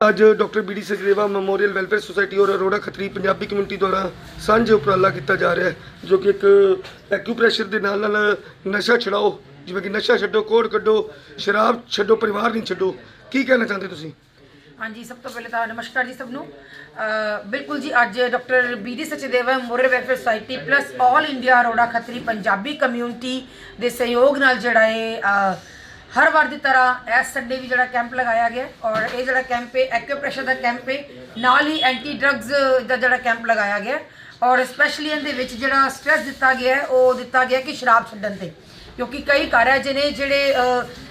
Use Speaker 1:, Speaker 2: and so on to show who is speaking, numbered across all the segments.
Speaker 1: ਅੱਜ doctor BD Sachdeva memorial welfare society ਔਰ Arora Khatri Punjabi community ਦੁਆਰਾ ਸਾਂਝੇ ਉਪਰਾਲਾ ਕੀਤਾ ਜਾ ਰਿਹਾ ਹੈ, ਜੋ ਕਿ ਇੱਕ ਐਕਿਊਪ੍ਰੈਸ਼ਰ ਦੇ ਨਾਲ ਨਾਲ ਨਸ਼ਾ ਛਡਾਓ, ਜਿਵੇਂ ਕਿ ਨਸ਼ਾ ਛੱਡੋ, ਕੋੜ ਕੱਢੋ, ਸ਼ਰਾਬ ਛੱਡੋ, ਪਰਿਵਾਰ ਨਹੀਂ ਛੱਡੋ, ਕੀ ਕਹਿਣਾ ਚਾਹੁੰਦੇ ਤੁਸੀਂ?
Speaker 2: ਹਾਂਜੀ, ਸਭ ਤੋਂ ਪਹਿਲੇ ਤਾਂ ਨਮਸਕਾਰ ਜੀ ਸਭ ਨੂੰ। ਬਿਲਕੁਲ ਜੀ, ਅੱਜ doctor BD Sachdeva memorial welfare society plus all India Arora Khatri Punjabi community ਦੇ ਸਹਿਯੋਗ ਨਾਲ ਜਿਹੜਾ ਇਹ ਹਰ ਵਾਰ ਦੀ ਤਰ੍ਹਾਂ ਇਸ ਸੰਡੇ ਵੀ ਜਿਹੜਾ ਕੈਂਪ ਲਗਾਇਆ ਗਿਆ ਔਰ ਇਹ ਜਿਹੜਾ ਕੈਂਪ ਹੈ ਐਕਿਊਪ੍ਰੈਸ਼ਰ ਦਾ ਕੈਂਪ ਹੈ ਨਾਲ ਹੀ ਐਂਟੀ ਡਰੱਗਸ ਦਾ ਜਿਹੜਾ ਕੈਂਪ ਲਗਾਇਆ ਗਿਆ ਔਰ ਸਪੈਸ਼ਲੀ ਇਹਦੇ ਵਿੱਚ ਜਿਹੜਾ ਸਟ੍ਰੈਸ ਦਿੱਤਾ ਗਿਆ ਹੈ, ਉਹ ਦਿੱਤਾ ਗਿਆ ਕਿ ਸ਼ਰਾਬ ਛੱਡਣ ਤੇ। ਕਿਉਂਕਿ ਕਈ ਘਰ ਹੈ ਜਿਹਨੇ ਜਿਹੜੇ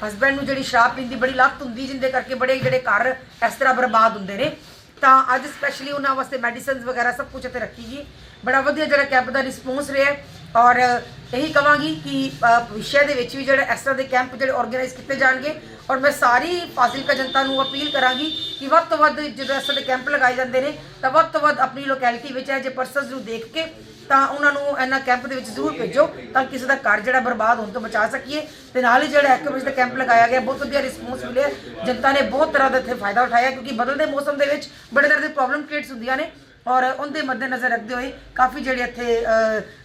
Speaker 2: ਹਸਬੰਡ ਨੂੰ ਜਿਹੜੀ ਸ਼ਰਾਬ ਪੀਣ ਦੀ ਬੜੀ ਲੱਤ ਹੁੰਦੀ ਜਿੰਦੇ ਕਰਕੇ ਬੜੇ ਜਿਹੜੇ ਘਰ ਇਸ ਤਰ੍ਹਾਂ ਬਰਬਾਦ ਹੁੰਦੇ ਨੇ। ਤਾਂ ਅੱਜ ਸਪੈਸ਼ਲੀ ਉਹਨਾਂ ਵਾਸਤੇ ਮੈਡੀਸਿਨਸ ਵਗੈਰਾ ਸਭ ਕੁਝ ਇੱਥੇ ਰੱਖੀ ਗਈ। ਬੜਾ ਵਧੀਆ ਜਿਹੜਾ ਕੈਂਪ ਦਾ ਰਿਸਪੌਂਸ ਰਿਹਾ ਔਰ ਇਹੀ ਕਵਾਂਗੀ ਕਿ ਅ, ਦੇ ਵਿੱਚ ਵੀ ਜਿਹੜੇ ਇਸ ਤਰ੍ਹਾਂ ਦੇ ਕੈਂਪ ਜਿਹੜੇ ਆਰਗੇਨਾਈਜ਼ ਕੀਤੇ ਜਾਣਗੇ ਔਰ ਮੈਂ ਸਾਰੀ ਫਾਜ਼ਿਲਕਾ ਜਨਤਾ ਨੂੰ ਅਪੀਲ ਕਰਾਂਗੀ ਕਿ ਵੱਧ ਤੋਂ ਵੱਧ ਜਦੋਂ ਇਸ ਤਰ੍ਹਾਂ ਦੇ ਕੈਂਪ ਲਗਾਏ ਜਾਂਦੇ ਨੇ ਤਾਂ ਵੱਧ ਤੋਂ ਵੱਧ ਆਪਣੀ ਲੋਕੈਲਿਟੀ ਵਿੱਚ ਹੈ ਜੇ ਪਰਸਨਸ ਨੂੰ ਦੇਖ ਕੇ ਤਾਂ ਉਹਨਾਂ ਨੂੰ ਇਹਨਾਂ ਕੈਂਪ ਦੇ ਵਿੱਚ ਜ਼ਰੂਰ ਭੇਜੋ ਤਾਂ ਕਿਸੇ ਦਾ ਘਰ ਜਿਹੜਾ ਬਰਬਾਦ ਹੋਣ ਤੋਂ ਬਚਾ ਸਕੀਏ ਤੇ ਨਾਲ ਹੀ ਜਿਹੜਾ ਐਕਟਿਵਿਟੀ ਦਾ ਕੈਂਪ ਲਗਾਇਆ ਗਿਆ ਬਹੁਤ ਵਧੀਆ ਰਿਸਪੌਂਸ ਮਿਲਿਆ। ਜਨਤਾ ਨੇ ਬਹੁਤ ਤਰ੍ਹਾਂ ਦਾ ਇੱਥੇ ਫਾਇਦਾ ਉਠਾਇਆ ਕਿਉਂਕਿ ਬਦਲਦੇ ਮੌਸਮ ਦੇ ਵਿੱਚ ਬੜੇ ਤਰ੍ਹਾਂ ਦੀ ਪ੍ਰੋਬਲਮ ਕ੍ਰੀਏਟਸ ਹੁੰਦੀਆਂ ਨੇ। ਔਰ ਉਹਦੇ ਮੱਦੇਨਜ਼ਰ ਰੱਖਦੇ ਹੋਏ ਕਾਫੀ ਜਿਹੜੇ ਇੱਥੇ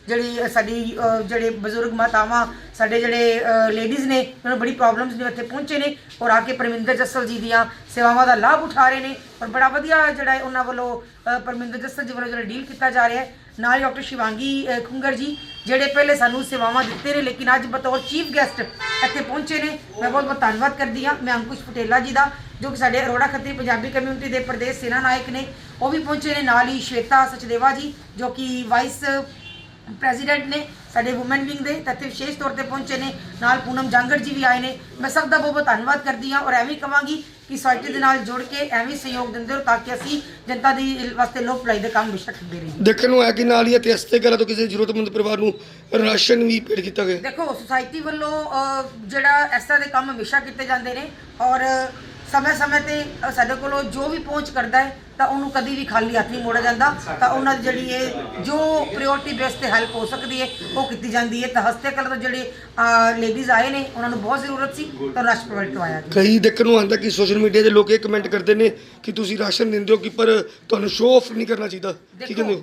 Speaker 2: ਜਿਹੜੀ ਸਾਡੀ ਜਿਹੜੇ ਬਜ਼ੁਰਗ ਮਾਤਾਵਾਂ, ਸਾਡੇ ਜਿਹੜੇ ਲੇਡੀਜ਼ ਨੇ, ਉਹਨਾਂ ਨੂੰ ਬੜੀ ਪ੍ਰੋਬਲਮਸ ਨੇ ਇੱਥੇ ਪਹੁੰਚੇ ਨੇ ਔਰ ਆ ਕੇ ਪਰਮਿੰਦਰ ਜੱਸਲ ਜੀ ਦੀਆਂ ਸੇਵਾਵਾਂ ਦਾ ਲਾਭ ਉਠਾ ਰਹੇ ਨੇ ਔਰ ਬੜਾ ਵਧੀਆ ਜਿਹੜਾ ਹੈ ਉਹਨਾਂ ਵੱਲੋਂ ਪਰਮਿੰਦਰ ਜੱਸਲ ਜੀ ਵੱਲੋਂ ਜਿਹੜਾ ਡੀਲ ਕੀਤਾ ਜਾ ਰਿਹਾ ਹੈ। ਨਾਲ ਹੀ ਡਾਕਟਰ ਸ਼ਿਵਾਂਗੀ ਖੁੰਗਰ ਜੀ, ਜਿਹੜੇ ਪਹਿਲੇ ਸਾਨੂੰ ਸੇਵਾਵਾਂ ਦਿੱਤੇ ਨੇ ਲੇਕਿਨ ਅੱਜ ਬਤੌਰ ਚੀਫ ਗੈਸਟ ਇੱਥੇ ਪਹੁੰਚੇ ਨੇ। ਮੈਂ ਬਹੁਤ ਬਹੁਤ ਧੰਨਵਾਦ ਕਰਦੀ ਹਾਂ। ਮੈਂ ਅੰਕੁਸ਼ ਪਟੇਲਾ ਜੀ ਦਾ। ਜੋ ਕਿ ਸਾਡੇ ਅਰੋੜਾ ਖੱਤਰੀ ਪੰਜਾਬੀ ਕਮਿਊਨਿਟੀ ਦੇ ਪ੍ਰਦੇਸ਼ ਸੇਨਾ ਨਾਇਕ ਨੇ ਉਹ ਵੀ ਪਹੁੰਚੇ ਨੇ ਨਾਲ ਹੀ ਸ਼ਵੇਤਾ ਸਚਦੇਵਾ ਜੀ ਜੋ ਕਿ ਵਾਈਸ ਪ੍ਰੈਜ਼ੀਡੈਂਟ ਨੇ ਸਾਡੇ ਔਮਨ ਵਿੰਗ ਦੇ ਤੇ ਇੱਥੇ ਵਿਸ਼ੇਸ਼ ਤੌਰ ਤੇ ਪਹੁੰਚੇ ਨੇ। ਨਾਲ ਪੂਨਮ ਜਾਂਗੜ ਜੀ ਵੀ ਆਏ ਨੇ। ਮੈਂ ਸਭ ਦਾ ਬਹੁਤ ਬਹੁਤ ਧੰਨਵਾਦ ਕਰਦੀ ਹਾਂ ਔਰ ਐਵੇਂ ਹੀ ਕਵਾਂਗੀ ਕਿ ਸੋਸਾਇਟੀ ਦੇ ਨਾਲ ਜੁੜ ਕੇ ਐਵੇਂ ਹੀ ਸਹਿਯੋਗ ਦਿੰਦੇ ਰਹੋ ਤਾਂ ਕਿ ਅਸੀਂ ਜਨਤਾ ਦੀ ਵਾਸਤੇ ਲੋਕ ਭਲਾਈ ਦੇ ਕੰਮ ਬੇਸ਼ੱਕ ਕਰਦੇ ਰਹੀਏ।
Speaker 1: ਦੇਖਣ ਨੂੰ ਆਇਆ ਕਿ ਨਾਲ ਹੀ ਇੱਥੇ ਹਸਤੇ ਕਰਾ ਤੋਂ ਕਿਸੇ ਜ਼ਰੂਰਤਮੰਦ ਪਰਿਵਾਰ ਨੂੰ ਰਾਸ਼ਨ ਵੀ ਭੇਟ ਕੀਤਾ ਗਿਆ।
Speaker 2: ਦੇਖੋ ਸੁਸਾਇਟੀ ਵੱਲੋਂ ਅਹ, ਜਿਹੜਾ ਤਰ੍ਹਾਂ ਦੇ ਕੰਮ ਹਮੇਸ਼ਾ ਕੀਤੇ ਜਾਂਦੇ ਨੇ ਔਰ ਸਮੇਂ-ਸਮੇਂ ਤੇ ਸਾਡੇ ਕੋਲੋਂ ਜੋ ਵੀ ਪਹੁੰਚ ਕਰਦਾ ਹੈ ਤਾਂ ਉਹਨੂੰ ਕਦੀ ਵੀ ਖਾਲੀ ਹੱਥ ਨਹੀਂ ਮੋੜਿਆ ਜਾਂਦਾ। ਤਾਂ ਉਹਨਾਂ ਦੀ ਜਿਹੜੀ ਇਹ ਜੋ ਪ੍ਰਾਇੋਰਟੀ ਬੇਸ ਤੇ ਹੈਲਪ ਹੋ ਸਕਦੀ ਹੈ ਉਹ ਕੀਤੀ ਜਾਂਦੀ ਹੈ। ਤਾਂ ਹਸਤੇ ਕਲਾ ਤੋਂ ਜਿਹੜੇ ਲੇਡੀਜ਼ ਆਏ ਨੇ ਉਹਨਾਂ ਨੂੰ ਬਹੁਤ ਜ਼ਰੂਰਤ ਸੀ ਤਾਂ ਰਸ਼ ਪ੍ਰੋਵਾਈਡ ਕਰਵਾਇਆ ਗਿਆ।
Speaker 1: ਕਈ ਦੇਖਣ ਨੂੰ ਆਉਂਦਾ ਕਿ ਸੋਸ਼ਲ ਮੀਡੀਆ ਦੇ ਲੋਕ ਇਹ ਕਮੈਂਟ ਕਰਦੇ ਨੇ ਕਿ ਤੁਸੀਂ ਰਾਸ਼ਨ ਦਿੰਦੇ ਹੋ ਕਿ ਪਰ ਤੁਹਾਨੂੰ ਸ਼ੋਅ ਆਫ ਨਹੀਂ ਕਰਨਾ ਚਾਹੀਦਾ। ਕੀ ਕਹਿੰਦੇ ਹੋ?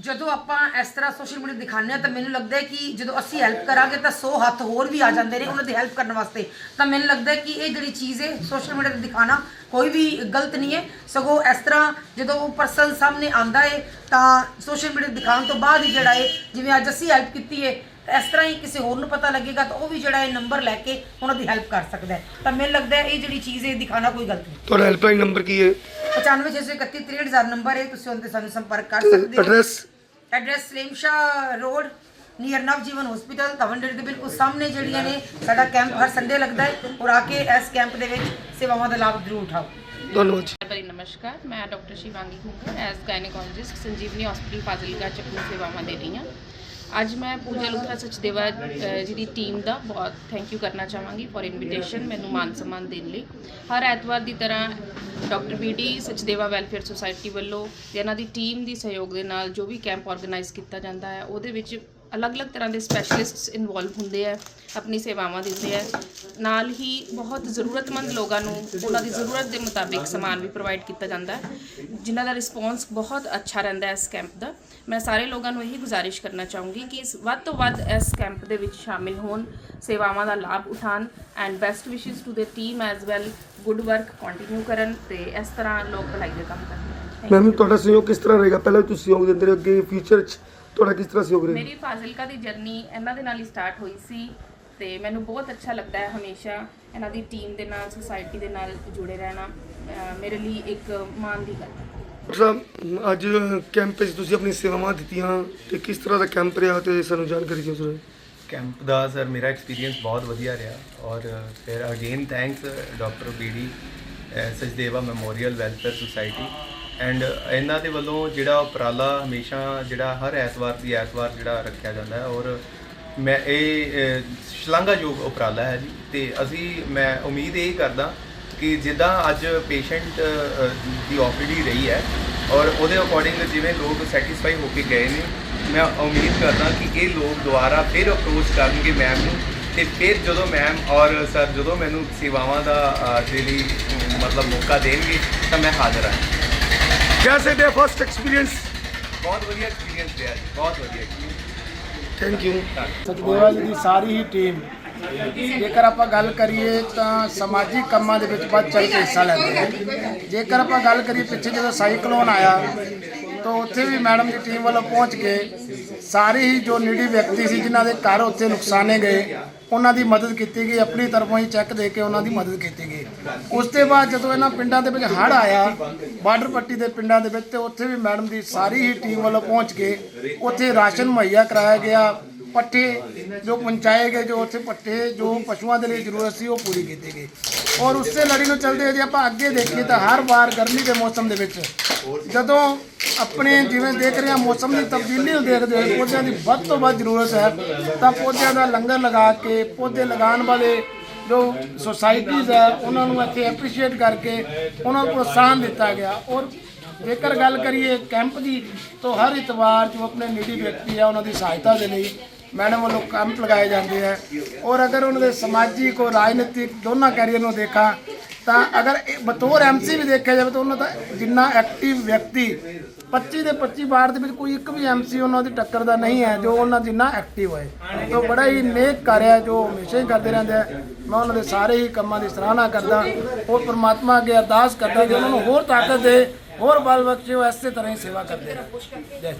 Speaker 2: ਜਦੋਂ ਆਪਾਂ ਇਸ ਤਰ੍ਹਾਂ ਸੋਸ਼ਲ ਮੀਡੀਆ ਦਿਖਾਉਂਦੇ ਹਾਂ ਤਾਂ ਮੈਨੂੰ ਲੱਗਦਾ ਹੈ ਕਿ ਜਦੋਂ ਅਸੀਂ ਹੈਲਪ ਕਰਾਂਗੇ ਤਾਂ 100 ਹੱਥ ਹੋਰ ਵੀ ਆ ਜਾਂਦੇ ਨੇ ਉਹਨਾਂ ਦੀ ਹੈਲਪ ਕਰਨ ਵਾਸਤੇ। ਤਾਂ ਮੈਨੂੰ ਲੱਗਦਾ ਹੈ ਕਿ ਇਹ ਜਿਹੜੀ ਚੀਜ਼ ਹੈ ਸੋਸ਼ਲ ਮੀਡੀਆ ਤੇ ਦਿਖਾਣਾ ਕੋਈ ਵੀ ਗਲਤ ਨਹੀਂ ਹੈ। ਸਗੋਂ ਇਸ ਤਰ੍ਹਾਂ ਜਦੋਂ ਉਹ ਪਰਸਨ ਸਾਹਮਣੇ ਆਂਦਾ ਹੈ ਤਾਂ ਸੋਸ਼ਲ ਮੀਡੀਆ ਦਿਖਾਉਣ ਤੋਂ ਬਾਅਦ ਹੀ ਜਿਹੜਾ ਹੈ, ਜਿਵੇਂ ਅੱਜ ਅਸੀਂ ਹੈਲਪ ਕੀਤੀ ਹੈ ਤਾਂ ਇਸ ਤਰ੍ਹਾਂ ਹੀ ਕਿਸੇ ਹੋਰ ਨੂੰ ਪਤਾ ਲੱਗੇਗਾ ਤਾਂ ਉਹ ਵੀ ਜਿਹੜਾ ਹੈ ਨੰਬਰ ਲੈ ਕੇ ਉਹਨਾਂ ਦੀ ਹੈਲਪ ਕਰ ਸਕਦਾ ਹੈ। ਤਾਂ ਮੈਨੂੰ ਲੱਗਦਾ ਹੈ ਇਹ ਜਿਹੜੀ ਚੀਜ਼ ਹੈ ਦਿਖਾਣਾ ਕੋਈ ਗਲਤ ਨਹੀਂ।
Speaker 1: ਤੁਹਾਡਾ ਹੈਲਪਲਾਈਨ ਨੰਬਰ ਕੀ ਹੈ?
Speaker 2: 9561363000 ਨੰਬਰ ਹੈ ਤੁਸੀਂ ਉਹਦੇ ਸਾਨੂੰ ਸੰਪਰਕ ਕਰ ਸਕਦੇ ਹੋ।
Speaker 1: Address
Speaker 2: address Salemsha road near Navjivan hospital ਤਵੰਡਰ ਦੇ ਬਿਲਕੁਲ ਸਾਹਮਣੇ ਜਿਹੜੀਆਂ ਨੇ ਸਾਡਾ ਕੈਂਪ ਹਰ ਸੰਡੇ ਲੱਗਦਾ ਹੈ ਔਰ ਆ ਕੇ ਇਸ ਕੈਂਪ ਦੇ ਵਿੱਚ ਸੇਵਾਵਾਂ ਦਾ ਲਾਭ ਜ਼ਰੂਰ ਉਠਾਓ।
Speaker 1: ਧੰਨਵਾਦ ਜੀ।
Speaker 3: ਭਾਈ ਨਮਸਕਾਰ। ਮੈਂ doctor Shivangi Khungar as gynaecologist Sanjeevani hospital Fazilka ਚ ਆਪਣੀ ਸੇਵਾਵਾਂ ਦੇ ਰਹੀ ਹਾਂ। ਅੱਜ ਮੈਂ ਪੂਜਾ ਲੁਥਰਾ ਸਚਦੇਵਾ ਜੀ ਦੀ ਟੀਮ ਦਾ ਬਹੁਤ ਥੈਂਕ ਯੂ ਕਰਨਾ ਚਾਹਾਂਗੀ ਫॉर ਇਨਵੀਟੇਸ਼ਨ ਮੈਨੂੰ ਮਾਨ ਸਨਮਾਨ ਦੇਣ ਲਈ। ਹਰ ਐਤਵਾਰ ਦੀ ਤਰ੍ਹਾਂ doctor BD Sachdeva welfare society ਵੱਲੋਂ ਤੇ ਇਹਨਾਂ ਦੀ ਟੀਮ ਦੀ ਸਹਿਯੋਗ ਦੇ ਨਾਲ ਜੋ ਵੀ ਕੈਂਪ ਆਰਗੇਨਾਈਜ਼ ਕੀਤਾ ਜਾਂਦਾ ਹੈ, ਉਹਦੇ ਵਿੱਚ ਅਲੱਗ-ਅਲੱਗ ਤਰ੍ਹਾਂ ਦੇ ਸਪੈਸ਼ਲਿਸਟਸ ਇਨਵੋਲਵ ਹੁੰਦੇ ਆ ਆਪਣੀ ਸੇਵਾਵਾਂ ਦਿੰਦੇ ਆ। ਨਾਲ ਹੀ ਬਹੁਤ ਜ਼ਰੂਰਤਮੰਦ ਲੋਕਾਂ ਨੂੰ ਉਹਨਾਂ ਦੀ ਜ਼ਰੂਰਤ ਦੇ ਮੁਤਾਬਿਕ ਸਮਾਨ ਵੀ ਪ੍ਰੋਵਾਈਡ ਕੀਤਾ ਜਾਂਦਾ। ਹੈ ਜਿਨ੍ਹਾਂ ਦਾ ਰਿਸਪੌਂਸ ਬਹੁਤ ਅੱਛਾ ਰਹਿੰਦਾ ਹੈ ਇਸ ਕੈਂਪ ਦਾ। ਮੈਂ ਸਾਰੇ ਲੋਕਾਂ ਨੂੰ ਇਹੀ ਗੁਜ਼ਾਰਿਸ਼ ਕਰਨਾ ਚਾਹੂੰਗੀ ਕਿ ਇਸ ਵੱਧ ਤੋਂ ਵੱਧ ਇਸ ਕੈਂਪ ਦੇ ਵਿੱਚ ਸ਼ਾਮਿਲ ਹੋਣ ਸੇਵਾਵਾਂ ਦਾ ਲਾਭ ਉਠਾਉਣ and best wishes to the team as well good work continue ਕਰਨ ਤੇ ਇਸ ਤਰ੍ਹਾਂ ਲੋਕ ਭਲਾਈ ਦੇ ਕੰਮ ਕਰਨ.
Speaker 1: ਮੈਮ ਤੁਹਾਡਾ ਸਹਿਯੋਗ ਕਿਸ ਤਰ੍ਹਾਂ ਰਹੇਗਾ? ਪਹਿਲਾਂ ਤੁਸੀਂ ਸਹਿਯੋਗ ਦਿੰਦੇ ਰਹੇ ਅੱਗੇ ਫਿਊਚਰ 'ਚ? ਤੁਹਾਡਾ ਕਿਸ ਤਰ੍ਹਾਂ ਸਹਿਯੋਗ ਰਹੇਗਾ
Speaker 3: ਮੇਰੀ ਫਾਜ਼ਿਲਕਾ ਦੀ ਜਰਨੀ ਇਹਨਾਂ ਦੇ ਨਾਲ ਹੀ ਸਟਾਰਟ ਹੋਈ ਸੀ ਤੇ ਮੈਨੂੰ ਬਹੁਤ ਅੱਛਾ ਲੱਗਦਾ ਹੈ ਹਮੇਸ਼ਾ ਇਹਨਾਂ ਦੀ ਟੀਮ ਦੇ ਨਾਲ ਸੁਸਾਇਟੀ ਦੇ ਨਾਲ ਜੁੜੇ ਰਹਿਣਾ ਅਹ ਮੇਰੇ ਲਈ ਇੱਕ ਮਾਣ ਦੀ ਗੱਲ ਹੈ।
Speaker 1: ਡਾਕਟਰ ਸਾਹਿਬ ਅੱਜ ਕੈਂਪ 'ਚ ਤੁਸੀਂ ਆਪਣੀ ਸੇਵਾਵਾਂ ਦਿੱਤੀਆਂ ਤੇ ਕਿਸ ਤਰ੍ਹਾਂ ਦਾ ਕੈਂਪ ਰਿਹਾ ਤੇ ਸਾਨੂੰ ਜਾਣਕਾਰੀ ਦਿਓ ਸਰ
Speaker 4: ਕੈਂਪ ਦਾ ਸਰ ਮੇਰਾ ਐਕਸਪੀਰੀਅੰਸ ਬਹੁਤ ਵਧੀਆ ਰਿਹਾ ਔਰ ਫਿਰ again thanks doctor BD Sachdeva memorial welfare society and ਇਹਨਾਂ ਦੇ ਵੱਲੋਂ ਜਿਹੜਾ ਉਪਰਾਲਾ ਹਮੇਸ਼ਾ ਜਿਹੜਾ ਹਰ ਐਤਵਾਰ ਦੀ ਐਤਵਾਰ ਜਿਹੜਾ ਰੱਖਿਆ ਜਾਂਦਾ ਹੈ ਔਰ ਮੈਂ ਇਹ ਸ਼ਲਾਘਾਯੋਗ ਉਪਰਾਲਾ ਹੈ ਜੀ। ਤੇ ਅਸੀਂ, ਮੈਂ ਉਮੀਦ ਇਹ ਕਰਦਾ ਕਿ ਜਿੱਦਾਂ ਅੱਜ ਪੇਸ਼ੈਂਟ ਦੀ ਓਪੀਡੀ ਰਹੀ ਹੈ ਔਰ ਉਹਦੇ ਅਕੋਰਡਿੰਗ ਜਿਵੇਂ ਲੋਕ ਸੈਟੀਸਫਾਈ ਹੋ ਕੇ ਗਏ ਨੇ, ਮੈਂ ਉਮੀਦ ਕਰਦਾ ਕਿ ਇਹ ਲੋਕ ਦੁਬਾਰਾ ਫਿਰ ਅਪਰੋਚ ਕਰਨਗੇ ਮੈਮ ਨੂੰ। ਤੇ ਫਿਰ ਜਦੋਂ ਮੈਮ ਔਰ ਸਰ ਜਦੋਂ ਮੈਨੂੰ ਸੇਵਾਵਾਂ ਦਾ ਦੇ ਮਤਲਬ ਮੌਕਾ ਦੇਣਗੇ ਤਾਂ ਮੈਂ ਹਾਜ਼ਰ ਹਾਂ।
Speaker 1: ਕੈਸੇ ਦੇ ਫਸਟ ਐਕਸਪੀਰੀਅੰਸ
Speaker 4: ਬਹੁਤ ਵਧੀਆ ਐਕਸਪੀਰੀਅੰਸ ਰਿਹਾ ਜੀ ਬਹੁਤ ਵਧੀਆ
Speaker 1: ਥੈਂਕ
Speaker 5: ਯੂ ਸਤਿਗੁਰਾਂ ਦੀ ਸਾਰੀ ਹੀ ਟੀਮ ਜੇਕਰ ਆਪਾਂ ਗੱਲ ਕਰੀਏ ਤਾਂ ਸਮਾਜਿਕ ਕੰਮਾਂ ਦੇ ਵਿੱਚ ਵੱਧ ਚੜ ਕੇ ਹਿੱਸਾ ਲੈਂਦੇ ਹੈ ਜੇਕਰ ਆਪਾਂ ਗੱਲ ਕਰੀਏ ਪਿੱਛੇ ਜਦੋਂ ਸਾਈਕਲੋਨ ਆਇਆ ਤਾਂ ਉੱਥੇ ਵੀ ਮੈਡਮ ਦੀ ਟੀਮ ਵੱਲੋਂ ਪਹੁੰਚ ਕੇ ਸਾਰੇ ਹੀ ਜੋ ਨੀੜੀ ਵਿਅਕਤੀ ਸੀ ਜਿਨ੍ਹਾਂ ਦੇ ਘਰ ਉੱਥੇ ਨੁਕਸਾਨੇ ਗਏ ਉਹਨਾਂ ਦੀ ਮਦਦ ਕੀਤੀ ਗਈ, ਆਪਣੀ ਤਰਫੋਂ ਹੀ ਚੈੱਕ ਦੇ ਕੇ ਉਹਨਾਂ ਦੀ ਮਦਦ ਕੀਤੀ ਗਈ। ਉਸ ਤੋਂ ਬਾਅਦ ਜਦੋਂ ਇਹਨਾਂ ਪਿੰਡਾਂ ਦੇ ਵਿੱਚ ਹੜ੍ਹ ਆਇਆ, ਬਾਰਡਰ ਪੱਟੀ ਦੇ ਪਿੰਡਾਂ ਦੇ ਵਿੱਚ ਤੇ ਉੱਥੇ ਵੀ ਮੈਡਮ ਦੀ ਸਾਰੀ ਹੀ ਟੀਮ ਵੱਲੋਂ ਪਹੁੰਚ ਕੇ ਉੱਥੇ ਰਾਸ਼ਨ ਮੁਹੱਈਆ ਕਰਾਇਆ ਗਿਆ। ਪੱਠੇ ਜੋ ਪਹੁੰਚਾਏ ਗਏ ਜੋ ਉੱਥੇ ਪੱਠੇ ਜੋ ਪਸ਼ੂਆਂ ਦੇ ਲਈ ਜ਼ਰੂਰਤ ਸੀ, ਉਹ ਪੂਰੀ ਕੀਤੀ ਗਈ। ਔਰ ਉਸੇ ਲੜੀ ਨੂੰ ਚੱਲਦੇ ਜੇ ਆਪਾਂ ਅੱਗੇ ਦੇਖੀਏ ਤਾਂ ਹਰ ਵਾਰ ਗਰਮੀ ਦੇ ਮੌਸਮ ਦੇ ਵਿੱਚ ਜਦੋਂ ਆਪਣੇ ਜਿਵੇਂ ਦੇਖ ਰਹੇ ਹਾਂ, ਮੌਸਮ ਦੀ ਤਬਦੀਲੀ ਨੂੰ ਦੇਖਦੇ ਹੋਏ ਪੌਦਿਆਂ ਦੀ ਵੱਧ ਤੋਂ ਵੱਧ ਜ਼ਰੂਰਤ ਹੈ, ਤਾਂ ਪੌਦਿਆਂ ਦਾ ਲੰਗਰ ਲਗਾ ਕੇ, ਪੌਦੇ ਲਗਾਉਣ ਵਾਲੇ ਜੋ ਸੁਸਾਇਟੀਜ਼ ਹੈ, ਉਹਨਾਂ ਨੂੰ ਇੱਥੇ ਐਪਰੀਸ਼ੀਏਟ ਕਰਕੇ ਉਹਨਾਂ ਨੂੰ ਪ੍ਰੋਤਸਾਹਨ ਦਿੱਤਾ ਗਿਆ। ਔਰ ਜੇਕਰ ਗੱਲ ਕਰੀਏ ਕੈਂਪ ਦੀ, ਤਾਂ ਹਰ ਇਤਵਾਰ ਜੋ ਆਪਣੇ ਨਿੱਜੀ ਵਿਅਕਤੀ ਆ ਉਹਨਾਂ ਦੀ ਸਹਾਇਤਾ ਦੇ ਲਈ ਮੈਡਮ ਵੱਲੋਂ ਕੈਂਪ ਲਗਾਏ ਜਾਂਦੇ ਹੈ ਔਰ ਅਗਰ ਉਹਨਾਂ ਦੇ ਸਮਾਜਿਕ ਔਰ ਰਾਜਨੀਤਿਕ ਦੋਨਾਂ ਕੈਰੀਅਰ ਨੂੰ ਦੇਖਾਂ, ਤਾਂ ਅਗਰ ਇਹ ਬਤੌਰ ਐਮਸੀ ਵੀ ਦੇਖਿਆ ਜਾਵੇ ਤਾਂ ਉਹਨਾਂ ਦਾ ਜਿੰਨਾ ਐਕਟਿਵ ਵਿਅਕਤੀ 25 ਦੇ 25 ਵਾਰ ਦੇ ਵਿੱਚ ਕੋਈ ਇੱਕ ਵੀ ਐਮਸੀ ਉਹਨਾਂ ਦੀ ਟੱਕਰ ਦਾ ਨਹੀਂ ਹੈ, ਜੋ ਉਹਨਾਂ ਜਿੰਨਾ ਐਕਟਿਵ ਹੋਏ। ਤਾਂ ਬੜਾ ਹੀ ਨੇਕ ਕਾਰਿਆ ਹੈ ਜੋ ਹਮੇਸ਼ਾ ਹੀ ਕਰਦੇ ਰਹਿੰਦੇ ਆ। ਮੈਂ ਉਹਨਾਂ ਦੇ ਸਾਰੇ ਹੀ ਕੰਮਾਂ ਦੀ ਸਰਾਹਨਾ ਕਰਦਾ ਔਰ ਪ੍ਰਮਾਤਮਾ ਅੱਗੇ ਅਰਦਾਸ ਕਰਦਾ ਕਿ ਉਹਨਾਂ ਨੂੰ ਹੋਰ ਤਾਕਤ ਦੇ, ਹੋਰ ਬਲ ਬਖਸ਼ੇ, ਉਹ ਇਸੇ ਤਰ੍ਹਾਂ ਹੀ ਸੇਵਾ ਕਰਦੇ ਰਹਿਣ। ਜੈ